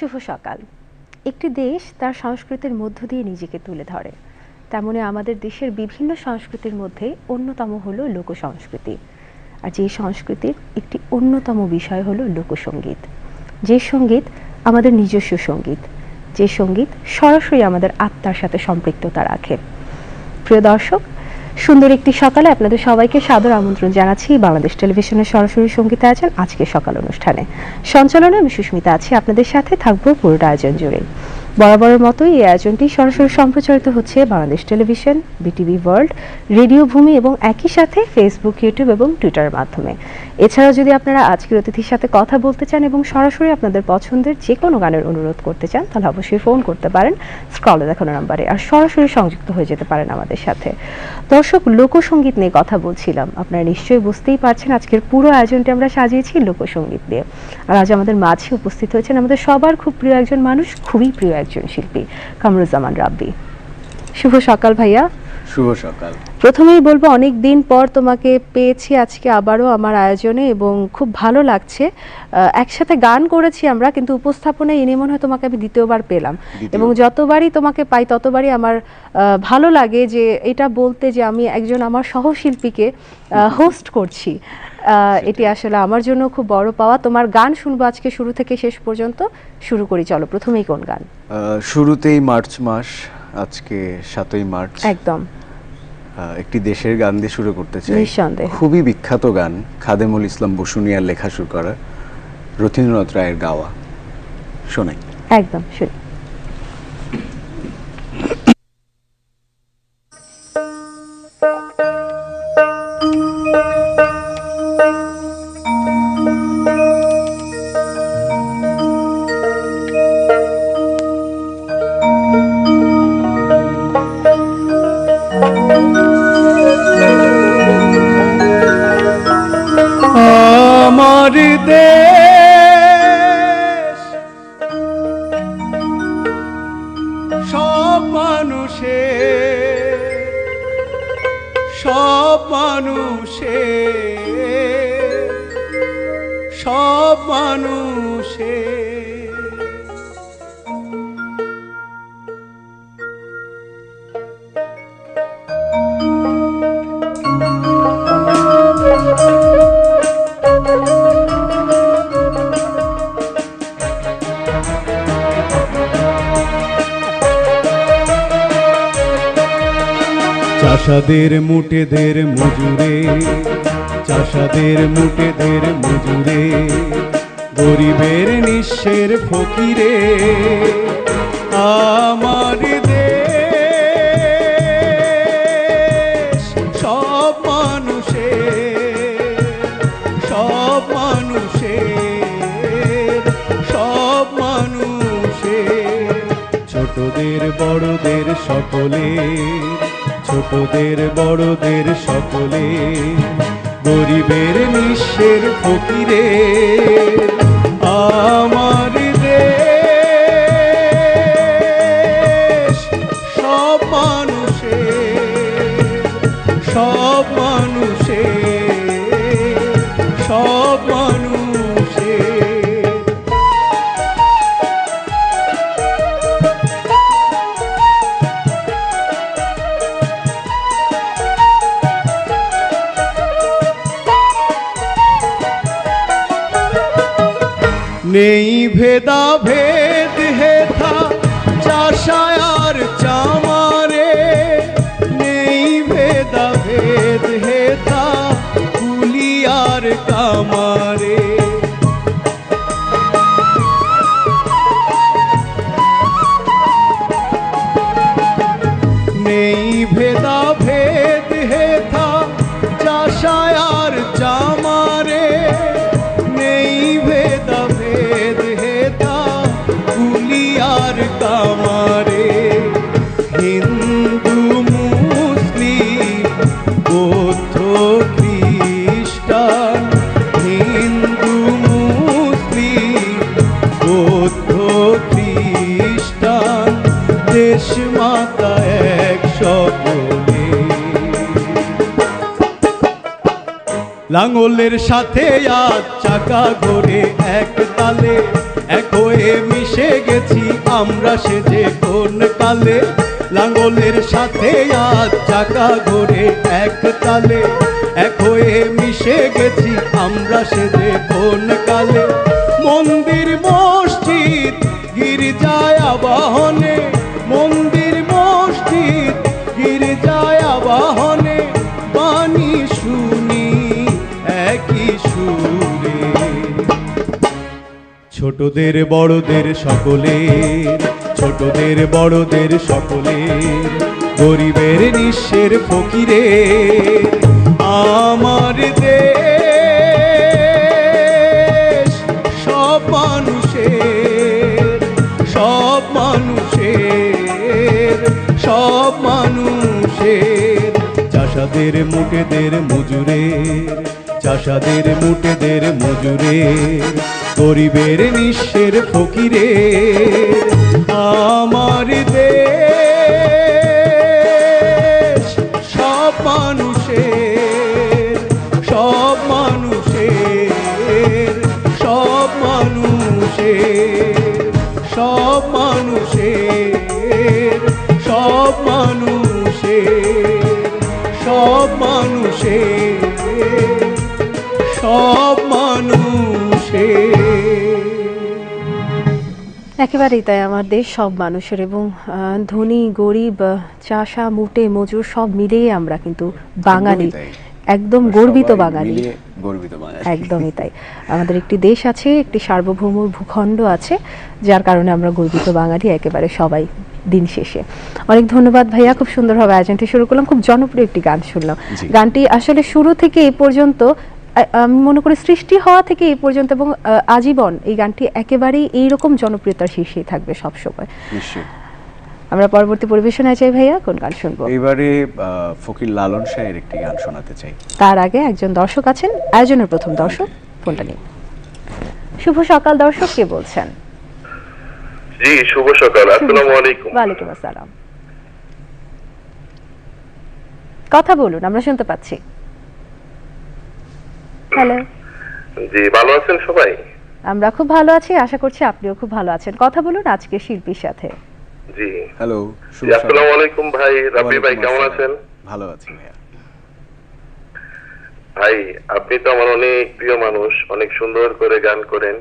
শুভ সকাল। একটি দেশ তার সংস্কৃতির মধ্য দিয়ে নিজেকে তুলে ধরে। তেমনি আমাদের দেশের বিভিন্ন সংস্কৃতির মধ্যে অন্যতম হলো লোক সংস্কৃতি আর যে সংস্কৃতির একটি অন্যতম বিষয় হলো লোকসঙ্গীত যে সংগীত আমাদের নিজস্ব সংগীত, যে সংগীত সরাসরি আমাদের আত্মার সাথে সম্পৃক্ততা রাখে। প্রিয় দর্শক সুন্দর একটি সকালে আপনাদের সবাইকে সাদর আমন্ত্রণ জানাচ্ছি। বাংলাদেশ টেলিভিশনের সরাসরি সঙ্গীতে আছেন আজকে সকাল অনুষ্ঠানে। সঞ্চালনে আমি সুস্মিতা আছি। আপনাদের সাথে থাকব পুরোটা আয়োজন জুড়ে। বরাবরের মতোই এই আয়োজনটি সরাসরি সম্প্রচারিত হচ্ছে Bangladesh television, BTV world, radio Bhumi এবং একই সাথে ফেসবুক, ইউটিউব এবং টুইটারের মাধ্যমে। এছাড়াও যদি আপনারা আজকের অতিথির সাথে কথা বলতে চান এবং সরাসরি আপনাদের পছন্দের যে কোনো গানের অনুরোধ করতে চান, তাহলে অবশ্যই ফোন করতে পারেন, স্ক্রলে দেখানো নাম্বারে, আর সরাসরি সংযুক্ত হয়ে যেতে পারেন আমাদের সাথে। দর্শক লোকসঙ্গীত নিয়ে কথা বলছিলাম। আপনারা নিশ্চয়ই বুঝতেই পারছেন আজকের পুরো আয়োজনটি আমরা সাজিয়েছি লোকসঙ্গীত দিয়ে আর আজ আমাদের মাঝে উপস্থিত হয়েছেন আমাদের সবার খুব প্রিয় একজন মানুষ, খুবই প্রিয় একজন শিল্পী কামরুজ্জামান রাব্বি। শুভ সকাল ভাইয়া। শুভ সকাল। প্রথমেই বলব অনেক দিন পর তোমাকে পেয়েছি আজকে আবারও আমার আয়োজনে এবং খুব ভালো লাগছে। একসাথে গান করেছি আমরা কিন্তু উপস্থাপনায় এনে মনে হয় তোমাকে আমি দ্বিতীয়বার পেলাম। এবং যতবারই তোমাকে পাই ততবারই আমার ভালো লাগে যে এটা বলতে যে আমি একজন আমার সহশিল্পীকে হোস্ট করছি। এটি আসলে আমার জন্য খুব বড় পাওয়া। তোমার গান শুনব আজকে শুরু থেকে শেষ পর্যন্ত। শুরু করি চলো প্রথমেই কোন গান? শুরুতেই মার্চ মাস আজকে সাতই মার্চ। একদম। একটি দেশের গান দিয়ে শুরু করতে চাই। খুবই বিখ্যাত গান খাদেমুল ইসলাম বসুনিয়ার লেখা শুরু করা রথীন্দ্রনাথ রায়ের গাওয়া। শোনাই। একদম শুনি। চাষাদের মুটেদের মজুরে, চাষাদের মুটেদের মজুরে, গরিবের নিঃস্বের ফকিরে, আমার সব সব সব বড়দের সকলে ছোটদের বড়দের সকলে গরিবের নিঃস্বের ফকিরে আমার নেই ভেদা ভেদ লাঙ্গলের সাথে আজ চাকা ঘোরে এক তালে, এক হয়ে মিশে গেছি আমরা সে যে কোন কালে লাঙ্গলের সাথে আজ চাকা ঘোরে এক তালে, এক হয়ে মিশে গেছি আমরা সে যে কোন কালে মন্দির মসজিদ, গির্জায় আবাহনে ছোটদের বড়দের সকলের, ছোটদের বড়দের সকলের, গরিবের নিঃস্বের ফকিরে আমার দেশ সব মানুষের সব মানুষের সব মানুষের। চাষাদের মুটেদের মজুরের, চাষাদের মুটেদের মজুরের গরিবের নিঃস্বের ফকিরের আমার দেশ সব মানুষের সব মানুষের সব মানুষের সব মানুষের সব মানুষের সব মানুষের, সব একেবারেই তাই আমার দেশ সব মানুষের এবং ধনী গরিব চাষা মুটে মজুর সব মিলিয়ে আমরা কিন্তু বাঙালি। একদম গর্বিত বাঙালি। গর্বিত একদমই তাই। আমাদের একটি দেশ আছে একটি সার্বভৌম ভূখণ্ড আছে যার কারণে আমরা গর্বিত বাঙালি একেবারে সবাই দিন শেষে। অনেক ধন্যবাদ ভাইয়া খুব সুন্দরভাবে আয়োজনটি শুরু করলাম। খুব জনপ্রিয় একটি গান শুনলাম। গানটি আসলে শুরু থেকে এই পর্যন্ত আমি মনে করি সৃষ্টি হওয়া থেকে এই পর্যন্ত এবং আজীবন এই গানটি একেবারেই এইরকম জনপ্রিয়তার শীর্ষেই থাকবে সবসময়। আমরা পরবর্তী পরিবেশনায় চাই ভাইয়া কোন গান শুনব? এবারে ফকির লালন শাহের একটি গান শোনাতে চাই। তার আগে একজন দর্শক আছেন আয়োজনের প্রথম দর্শক ফোনটা নিন। শুভ সকাল দর্শক কে বলছেন। জি শুভ সকাল। আসসালামু আলাইকুম। ওয়ালাইকুম আসসালাম। কথা বলুন আমরা শুনতে পাচ্ছি। হ্যালো। জি ভালো আছেন সবাই? আমরা খুব ভালো আছি আশা করছি আপনিও খুব ভালো আছেন। কথা বলুন আজকে শিল্পীর সাথে। জি। হ্যালো আসসালামু আলাইকুম ভাই রাব্বি ভাই কেমন আছেন? ভালো আছি ভাইয়া। ভাই আপনি তো আমার অনেক প্রিয় মানুষ অনেক সুন্দর করে গান করেন।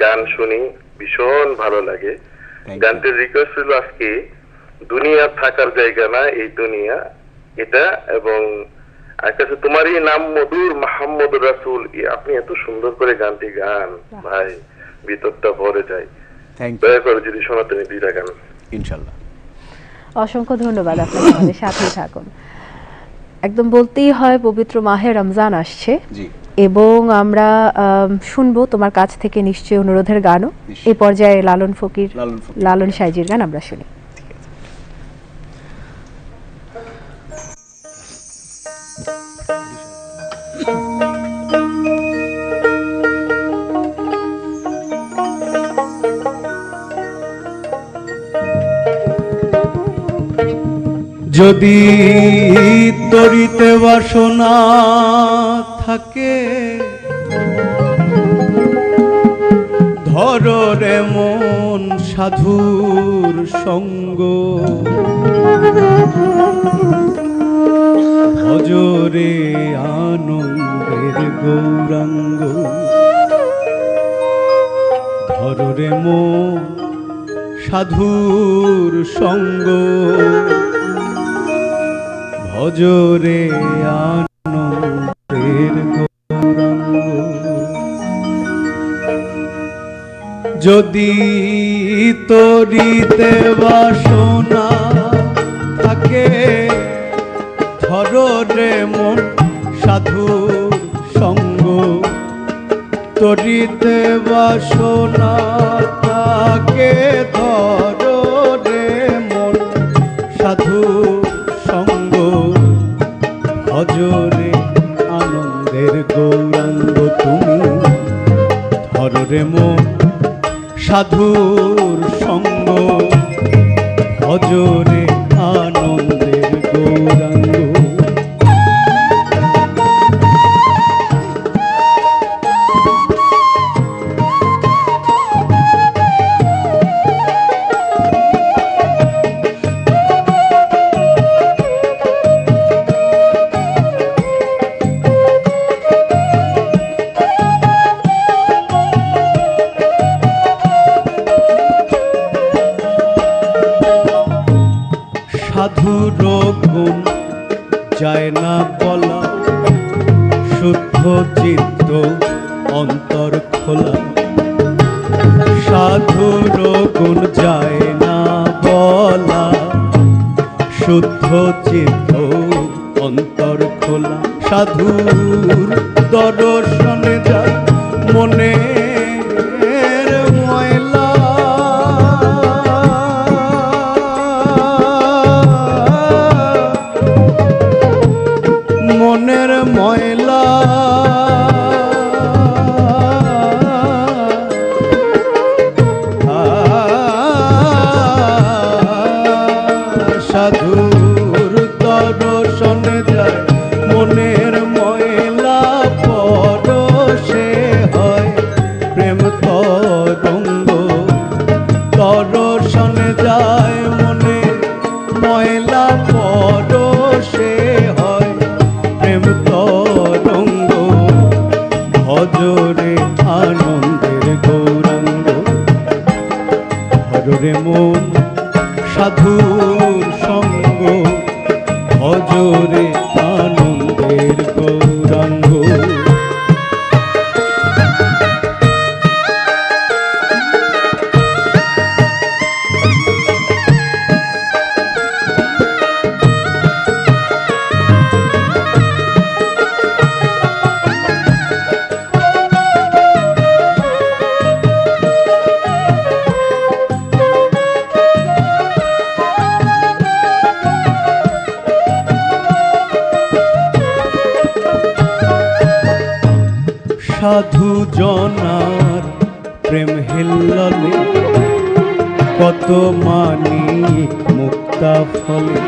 গান শুনি ভীষণ ভালো লাগে। গানটির রিকোয়েস্ট ছিল আজকে দুনিয়া থাকার জায়গা না এই দুনিয়া। এটা এবং হচ্ছে তোমারই নাম মধুর মাহমুদ রাসুল। আপনি এত সুন্দর করে গানটি গান ভাই ভিতরটা ভরে যায়। দয়া করে যদি শোনাতেন দুইটা গান। ইনশাল্লাহ অসংখ্য ধন্যবাদ আপনাকে আমাদের সাথেই থাকুন। একদম বলতেই হয় পবিত্র মাহে রমজান আসছে। এবং আমরা আম, শুনব তোমার কাছ থেকে নিশ্চয়ই অনুরোধের গানও। এই পর্যায়ে লালন ফকির লালন ফকির। লালন সাইজির গান আমরা শুনি। যদি তরিতে বাসনা থাকে, ধর মন সাধুর সঙ্গ। ভজরে আনন্দের গৌরাঙ্গ। ধর মন সাধুর সঙ্গ। ভজরে আনন্দের যদি তরিতে বাসনা থাকে ধরে মন সাধু সঙ্গ। তরিতে বাসনা সাধুর সাধুর দর্শনে যায় মনে মনের ময়লা ভজরে মন সাধুর সঙ্গ ভজরে সাধু জনার প্রেম হিল্ললে কত মানি মুক্তা ফলে।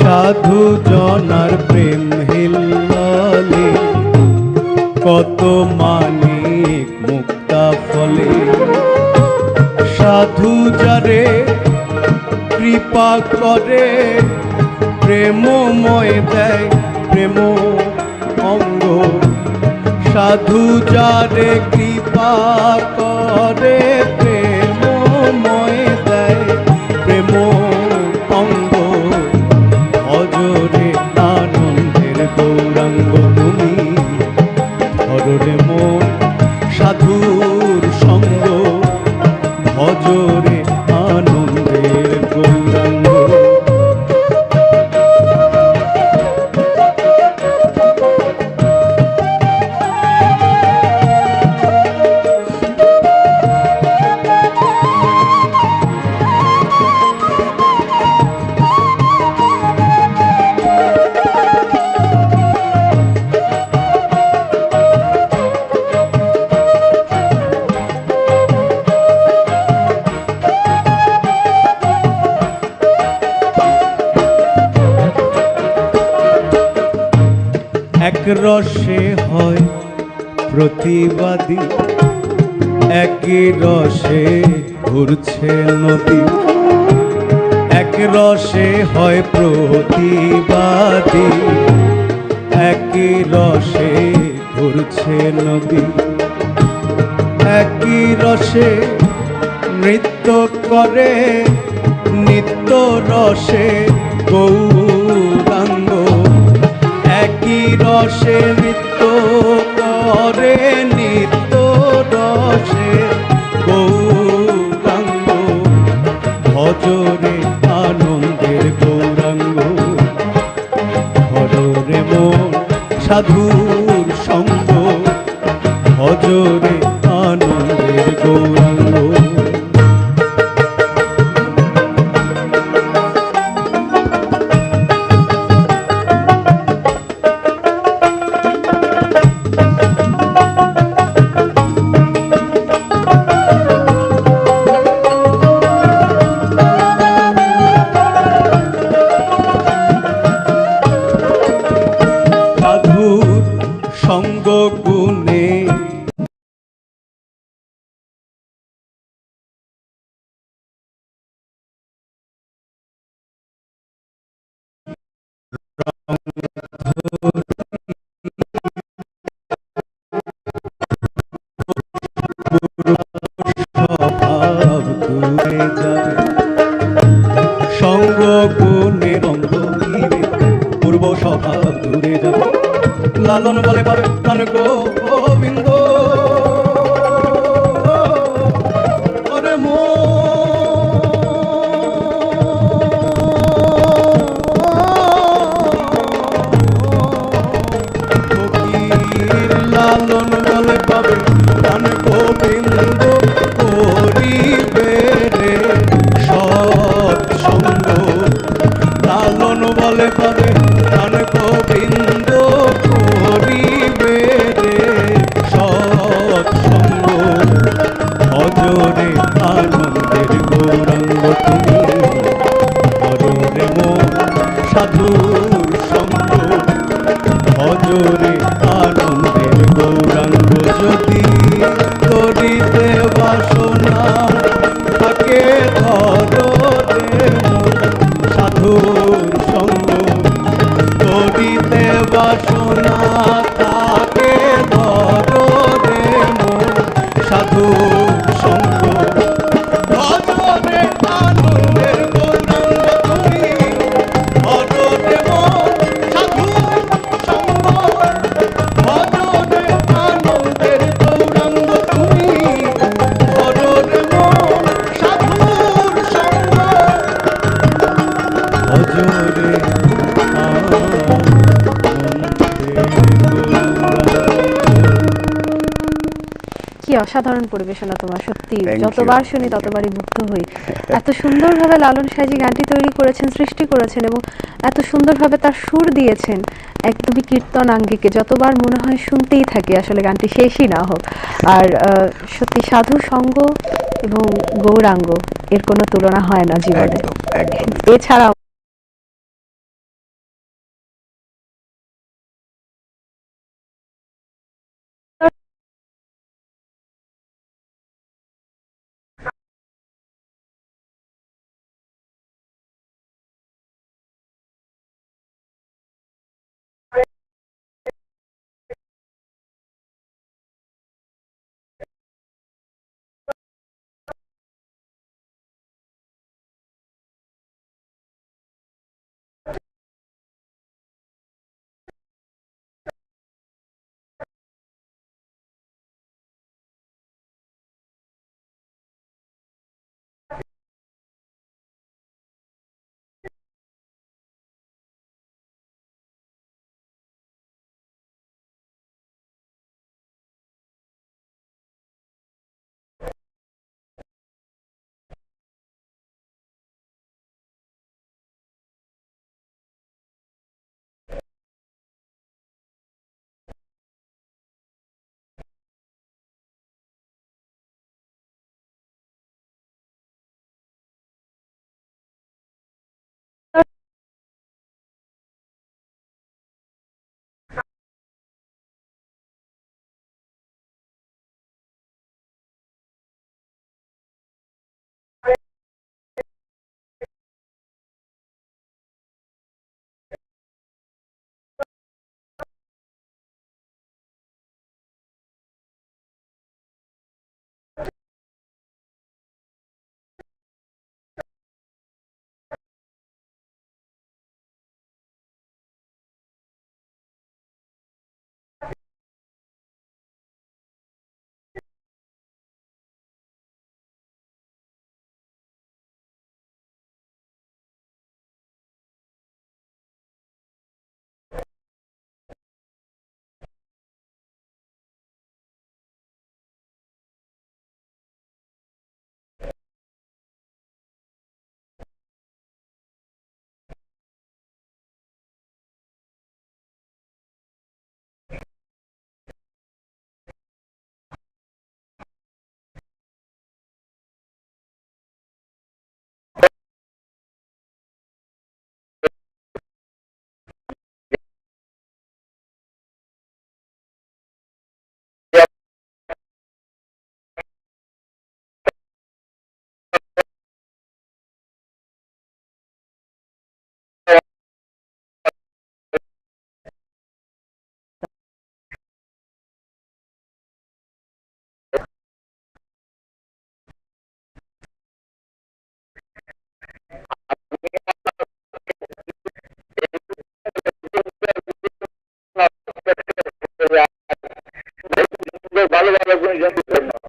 সাধু জনার প্রেম হিল্ললে কত মানি মুক্তা ফলে। সাধু যারে কৃপা করে, প্রেমময় দেয় প্রেম সাধু যারে কৃপা করে। রসে হয় প্রতিবাদী। একই রসে ঘুরছে নদী। এক রসে হয় প্রতিবাদী। একই রসে ঘুরছে নদী। একই রসে নৃত্য করে, নিত্য রসে গৌরাঙ্গ রসে নৃত্য করে নিত্য রসে গৌরাঙ্গ। ভজরে আনন্দের গৌরাঙ্গ হরে মন সাধুর স্বভাব দূরে যাবে। লালন বলে পাবে প্রাণ গোবিন্দ আনন্দের অসাধারণ পরিবেশনা তোমার সত্যি। যতবার শুনি ততবারই মুগ্ধ হই। এত সুন্দরভাবে লালন সাজি গানটি তৈরি করেছেন সৃষ্টি করেছেন এবং এত সুন্দরভাবে তার সুর দিয়েছেন একদমই কীর্তন আঙ্গিকে। যতবার মনে হয় শুনতেই থাকি আসলে গানটি শেষই না হোক। আর সত্যি সাধু সঙ্গ এবং গৌরাঙ্গ এর কোনো তুলনা হয় না জীবনে। এছাড়াও